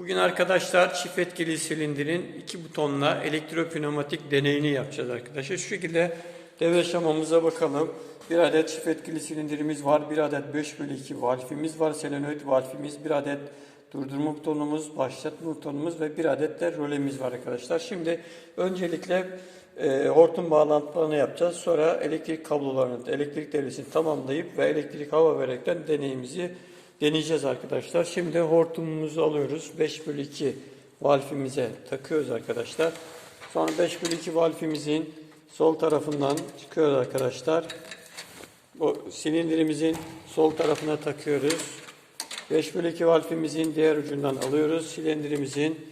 Bugün arkadaşlar çift etkili silindirin iki butonla elektropneumatik deneyini yapacağız arkadaşlar. Şu şekilde devre şemamıza bakalım. Bir adet çift etkili silindirimiz var. Bir adet 5 bölü 2 valfimiz var. Selenoid valfimiz. Bir adet durdurma butonumuz, başlatma butonumuz ve bir adet de rolemiz var arkadaşlar. Şimdi öncelikle e, hortum bağlantılarını yapacağız. Sonra elektrik kablolarını, elektrik devresini tamamlayıp ve elektrik hava vererekten deneyimizi deneyeceğiz arkadaşlar. Şimdi hortumumuzu alıyoruz. 5 bölü 2 valfimize takıyoruz arkadaşlar. Sonra 5 bölü 2 valfimizin sol tarafından çıkıyoruz arkadaşlar. Bu silindirimizin sol tarafına takıyoruz. 5 bölü 2 valfimizin diğer ucundan alıyoruz. Silindirimizin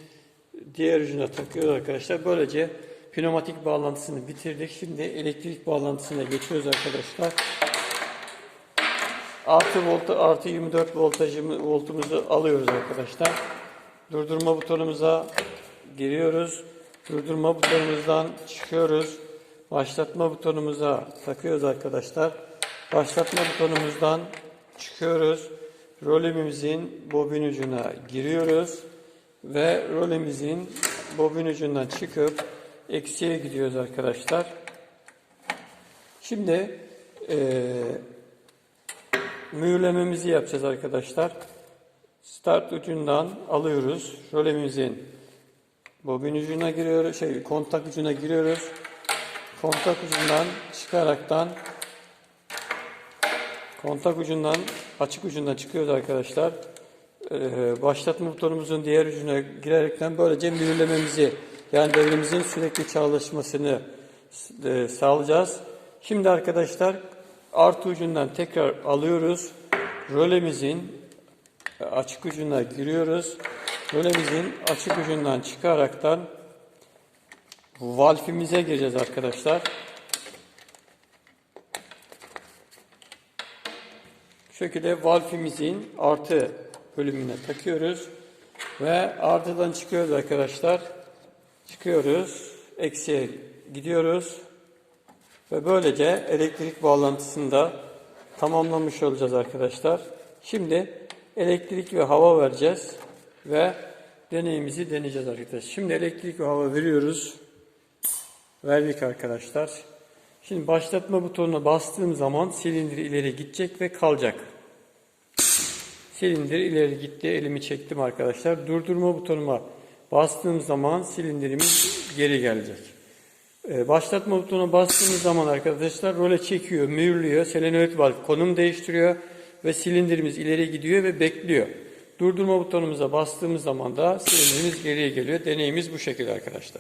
diğer ucuna takıyoruz arkadaşlar. Böylece pneumatik bağlantısını bitirdik. Şimdi elektrik bağlantısına geçiyoruz arkadaşlar. Artı volt artı 24 voltajımı, voltumuzu alıyoruz arkadaşlar. Durdurma butonumuza giriyoruz. Durdurma butonumuzdan çıkıyoruz. Başlatma butonumuza takıyoruz arkadaşlar. Başlatma butonumuzdan çıkıyoruz. Rolemimizin bobin ucuna giriyoruz. Ve rolemizin bobin ucundan çıkıp eksiye gidiyoruz arkadaşlar. Şimdi eee mühürlememizi yapacağız arkadaşlar. Start ucundan alıyoruz. Rolemimizin bobin ucuna giriyoruz. Şey kontak ucuna giriyoruz. Kontak ucundan çıkaraktan kontak ucundan açık ucundan çıkıyoruz arkadaşlar. Ee, başlatma butonumuzun diğer ucuna girerekten böylece mühürlememizi yani devremizin sürekli çalışmasını e, sağlayacağız. Şimdi arkadaşlar artı ucundan tekrar alıyoruz. Rolemizin açık ucuna giriyoruz. Rolemizin açık ucundan çıkaraktan valfimize gireceğiz arkadaşlar. Şu şekilde valfimizin artı bölümüne takıyoruz. Ve artıdan çıkıyoruz arkadaşlar. Çıkıyoruz. Eksiye gidiyoruz. Ve böylece elektrik bağlantısını da tamamlamış olacağız arkadaşlar. Şimdi elektrik ve hava vereceğiz ve deneyimizi deneyeceğiz arkadaşlar. Şimdi elektrik ve hava veriyoruz. Verdik arkadaşlar. Şimdi başlatma butonuna bastığım zaman silindir ileri gidecek ve kalacak. Silindir ileri gitti. Elimi çektim arkadaşlar. Durdurma butonuma bastığım zaman silindirimiz geri gelecek. Ee, Başlatma butonuna bastığımız zaman arkadaşlar role çekiyor, mühürlüyor, selenoid valve konum değiştiriyor ve silindirimiz ileri gidiyor ve bekliyor. Durdurma butonumuza bastığımız zaman da silindirimiz geriye geliyor. Deneyimiz bu şekilde arkadaşlar.